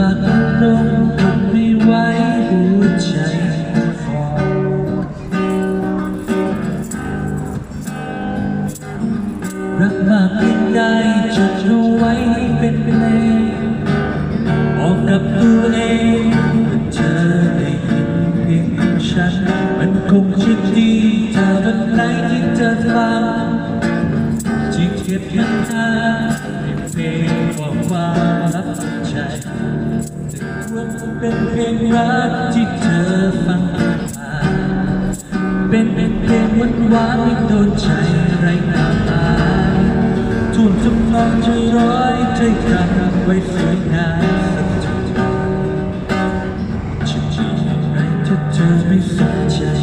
ปักลงกดไม่ไว้หัวใจฟอรักมากเพียงใดจดเอไว้เป็นเพลงบอกกับตัวเองว่าเธอได้ยินเพียงฉัน มันคงจะดีถ้าวันไหนที่เธอฟังที่เก็บน้ำตาในเเป็นเพลงรักที่เธอฟังมาเป็นเป็นเพลงหวานหวานไม่โดนใจไรหน้าตาทุ่นทำนองจะร้อยเธอกันไว้สวยงามสักจุฉันจะทไรถ้าเธอไม่สนใจ